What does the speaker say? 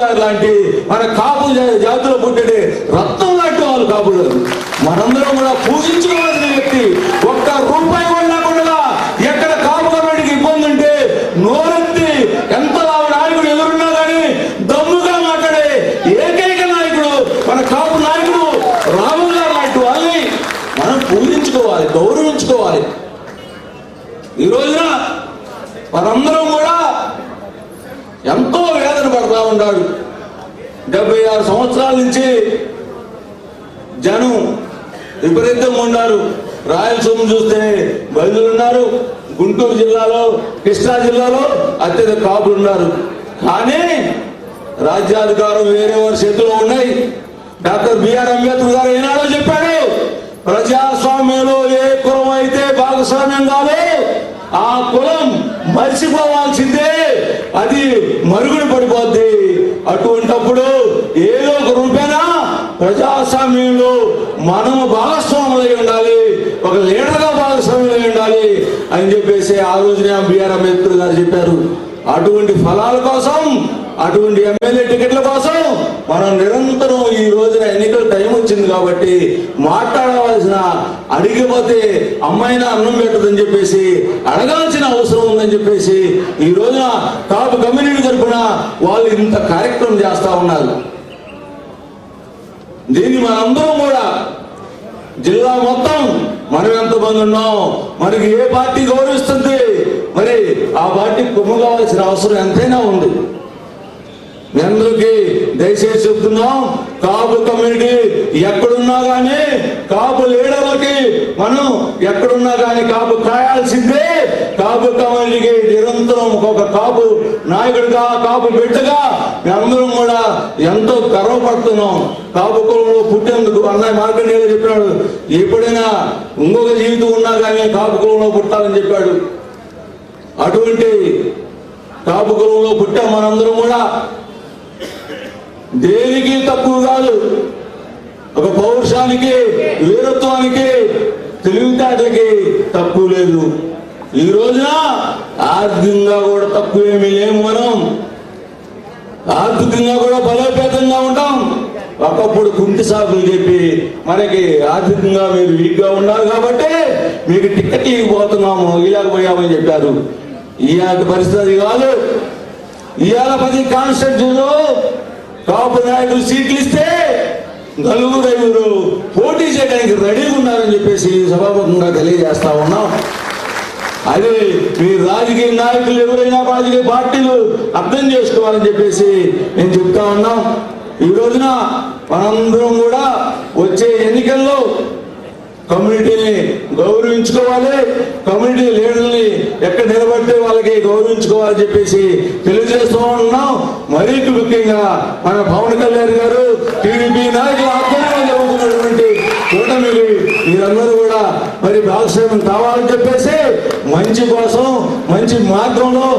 లాంటి మన కాపు జా- జాతిలో రత్నం లాంటి వాళ్ళు కాపులు మనందరం కూడా పూజించుకోవాల్సిన వ్యక్తి. ఒక్క రూపాయి ఉండకుండా ఎక్కడ కాపు కమిటీకి ఇబ్బంది ఉంటే నోరెత్తి ఎంత లావు నాయకుడు ఎదురున్నా కానీ దమ్ముగా మాట్లాడే ఏకైక నాయకుడు మన కాపు నాయకుడు రాహుల్ గారు లాంటి వాళ్ళని మనం పూజించుకోవాలి గౌరవించుకోవాలి. ఈ రోజున మనందరం కూడా ఎంతో వేదన పడతా ఉన్నాడు డెబ్బై ఆరు సంవత్సరాల నుంచి జనం విపరీతంగా ఉన్నారు రాయలసీమ చూస్తే బయలులు ఉన్నారు. గుంటూరు జిల్లాలో కృష్ణా జిల్లాలో అత్యధిక కాపులు ఉన్నారు. కానీ రాజ్యాధికారం వేరే వారి చేతిలో ఉన్నాయి. డాక్టర్ బిఆర్ అంబేద్కర్ గారు ఏనాడో చెప్పాడు ప్రజాస్వామ్యంలో ఏ కులం అయితే భాగస్వామ్యం కాదు ఆ కులం మర్చిపోవాల్సిందే. అది మరుగు మనము భాగస్వాములై ఉండాలి. ఒక లీడర్గా భాగస్వాములై ఉండాలి అని చెప్పేసి ఆ రోజునే బిఆర్ అంబేద్కర్ గారు చెప్పారు. అటువంటి ఫలాల కోసం అటువంటి ఎమ్మెల్యే టికెట్ల కోసం మనం నిరంతరం ఈ రోజున ఎన్నికల టైం వచ్చింది కాబట్టి మాట్లాడవలసిన అడిగిపోతే అమ్మాయిన అన్నం పెట్టదని చెప్పేసి అడగాల్సిన అవసరం ఉందని చెప్పేసి ఈ రోజున టాప్ కమ్యూనిటీ తరఫున వాళ్ళు ఇంత కార్యక్రమం చేస్తా ఉన్నారు. దీన్ని మనందరం కూడా జిల్లా మొత్తం మనం ఎంతమంది ఉన్నాం? మనకి ఏ పార్టీ గౌరవిస్తుంది? మరి ఆ పార్టీ కొమ్ము కావాల్సిన అవసరం ఎంతైనా ఉంది. మీ అందరికీ దయచేసి చెప్తున్నాం కాపు కమ్యూనిటీ ఎక్కడ కానీ కాపు లీడర్లకి మనం ఎక్కడున్నా కానీ కాపు కాయాల్సిందే కాపు నిరంతరం ఒక కాపు నాయకుడిగా కాపు బిడ్డగా మేమందరం అందరం కూడా ఎంతో గర్వపడుతున్నాం. కాపు కులంలో పుట్టేందుకు అన్నయ్య మార్కండేయ చెప్పాడు ఎప్పుడైనా ఇంకొక జీవితం ఉన్నా కానీ కాపు కులంలో పుట్టాలని చెప్పాడు. అటువంటి కాపు కులంలో పుట్టాం మనందరం కూడా దేనికి తక్కువ కాదు ఒక పౌరుషానికి వీరత్వానికి ఈ రోజున ఆర్థికంగా కూడా తక్కువేమీ లేము మనం. ఆర్థికంగా కూడా బలోపేతంగా ఉంటాం. ఒకప్పుడు కుంటి సాకులు చెప్పి మనకి ఆర్థికంగా మీరు వీక్గా ఉన్నారు కాబట్టి మీకు టికెట్ ఇవ్వబోతున్నాము ఇలాగపోయామని చెప్పారు. ఇలాంటి పరిస్థితి కాదు. ఇవాళ పది కాన్స్టిట్యూషన్ కాపు నాయకులు సీట్లు ఇస్తే నలుగురు ఐదుగురు పోటీ చేయడానికి రెడీగా ఉన్నారని చెప్పేసి సభాపతిగా తెలియజేస్తా ఉన్నాం. అదే మీ రాజకీయ నాయకులు ఎవరైనా రాజకీయ పార్టీలు అర్థం చేసుకోవాలని చెప్పేసి నేను చెప్తా ఉన్నాం. ఈ రోజున మనందరం కూడా వచ్చే ఎన్నికల్లో కమ్యూనిటీని గౌరవించుకోవాలి. కమ్యూనిటీ లీడర్ని ఎక్కడ నిలబడితే వాళ్ళకి గౌరవించుకోవాలని చెప్పేసి తెలియజేస్తూ ఉన్నాం. మరీ ముఖ్యంగా మన పవన్ కళ్యాణ్ గారు టీడీపీ నాయకులు ఆధ్వర్యంలో జరుగుతున్నటువంటి కూటమికి మీరందరూ కూడా మరి భాగస్వామ్యం మంచి మార్గంలో